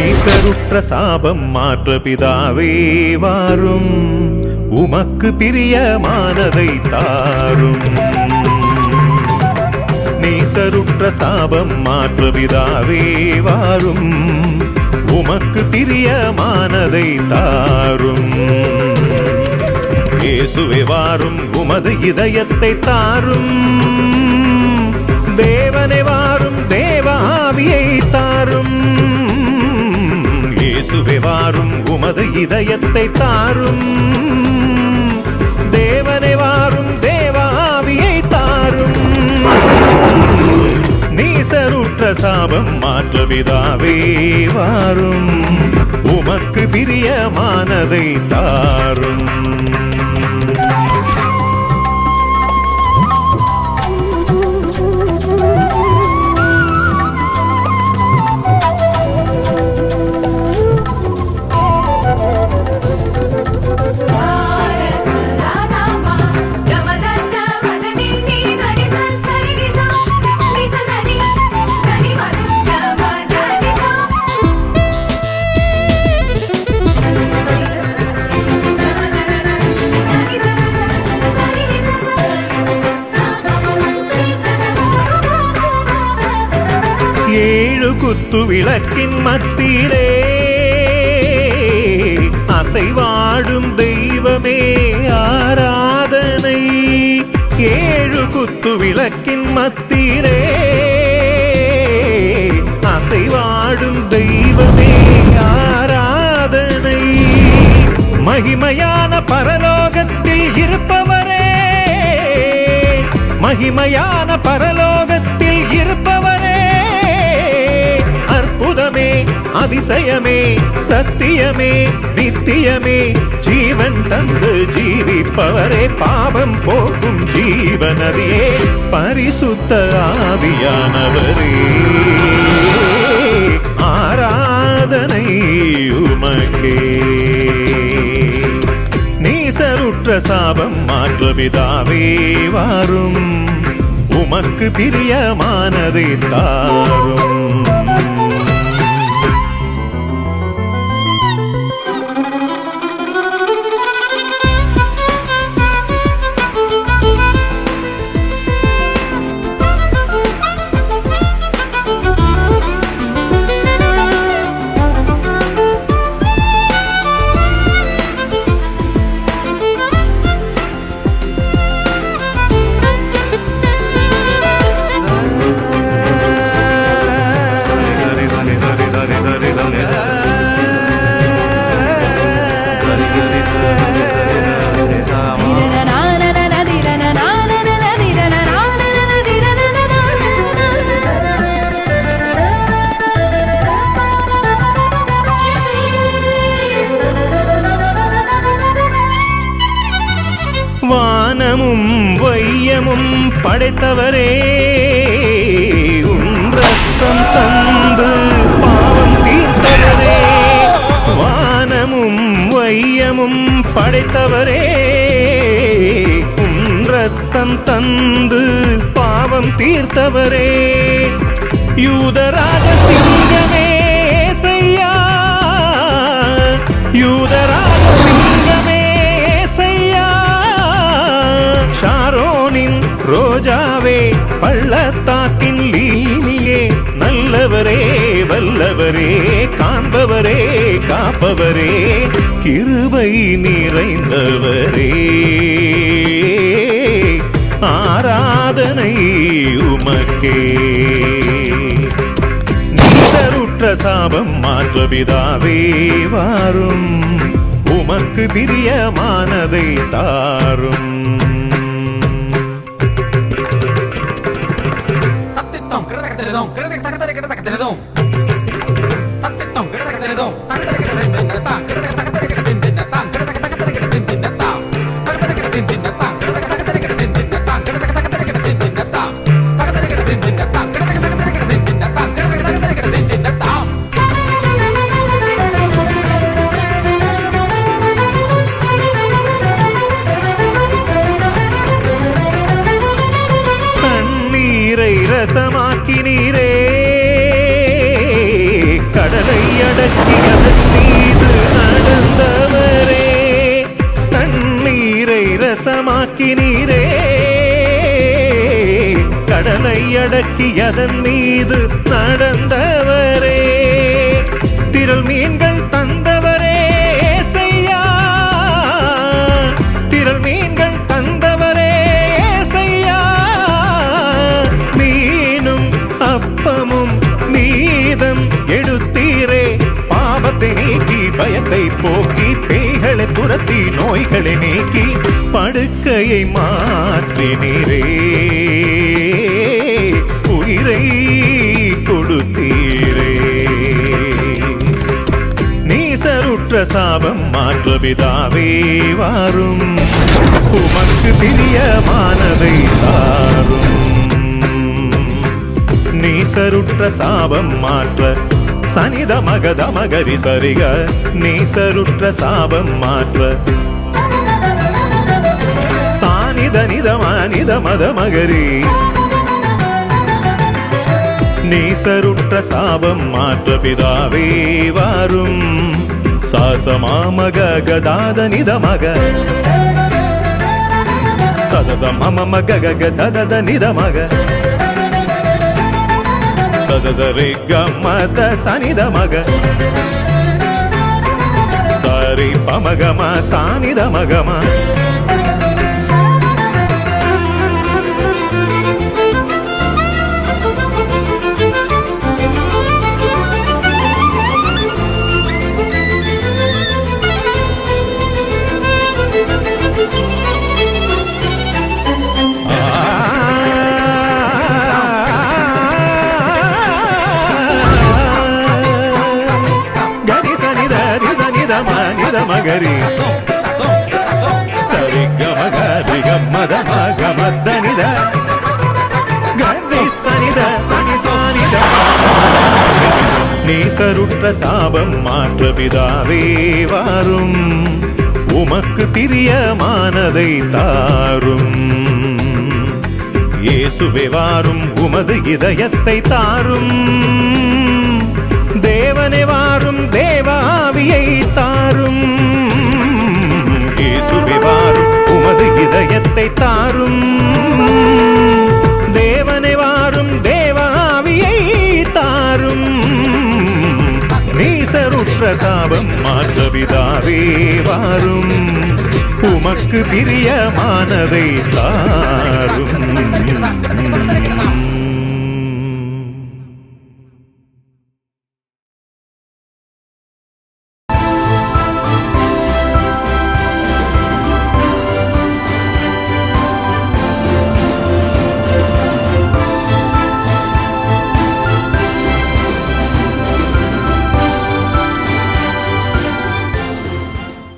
ஈசருற்ற சாபம் மாற்ற பிதாவே வாரும். உமக்கு பிரியமானதை தாரும். நீசருற்ற சாபம் மாற்ற பிதாவே வாரும். உமக்கு பிரியமானதை தாரும். இயேசுவே வாரும். உமது இதயத்தை தாரும். தேவனை வாரும். தேவாவியை தாரும். அது இதயத்தை தாரும். தேவனை வாரும் தேவாவியை தாரும். நீசருற்ற சாபம் மாற்ற விதாவே வாரும். உமக்கு பிரியமானதை தாரும். ஏழு குத்து விளக்கின் மத்தியிலே. அசைவாடும் தெய்வமே ஆராதனை. ஏழு குத்து விளக்கின் மத்தியிலே. அசைவாடும் தெய்வமே ஆராதனை. மகிமையான பரலோகத்தில் இருப்பவரே. மகிமையான பரலோகத்தில் அதிசயமே சத்தியமே நித்தியமே. ஜீவன் தந்து ஜீவிப்பவரே பாவம் போக்கும் ஜீவனதியே பரிசுத்த ஆவியானவரே. ஆராதனை உமக்கே. நீசருற்ற சாபம் மாற்றுமிதாவே வாரும். உமக்கு பிரியமானதை தாரும். படைத்தவரே. உன் ரத்தம் தந்து பாவம் தீர்த்தவரே. வானமும் வையமும் படைத்தவரே. உன் ரத்தம் தந்து பாவம் தீர்த்தவரே. யூதராக சிங்க பள்ளத்தாக்கின் லீலியே நல்லவரே வல்லவரே காண்பவரே காப்பவரே கிருபை நிறைந்தவரே. ஆராதனை உமக்கே. நீசருற்ற சாபம் மாற்ற பிதாவே வாரும். உமக்கு பிரியமானதை தாரும். ரசமாக்கினீரே. கடலை அடக்கி அதன் மீது நடந்தவரே. தண்ணீரை ரசமாக்கினீரே. கடலை அடக்கி அதன் மீது நடந்தவரே. திரள் மீன்கள் போக்கி பேய்களை துரத்தி நோய்களை நீக்கி படுக்கையை மாற்றினீரே உயிரை கொடுத்தீரே. நீசருற்ற சாபம் மாற்ற பிதாவே வாரும். உமக்கு பிரியமானதை தாரும். நீசருற்ற சாபம் மாற்ற சனித மகத மகரி சரிக நீசருற்ற சாபம் மாற்ற. சானித நிதம நித மத மகரி நீசருற்ற சாபம் மாற்ற பிதாவே வாரும். சாசமாமக கதாத நிதமக சதத மம மக கக ததத நிதமக சதத ரே கமத சனித மக சரி பமகம சானித கருற்ற சாபம் மாற்ற பிதாவே வாரும். உமக்கு பிரியமானதை தாரும். இயேசுவே வாரும் உமது இதயத்தை தாரும். தேவனே வாரும் தேவாவியை தாபம் மாதவிதாவே வாரும். உமக்கு பிரியமானதை தாரும்.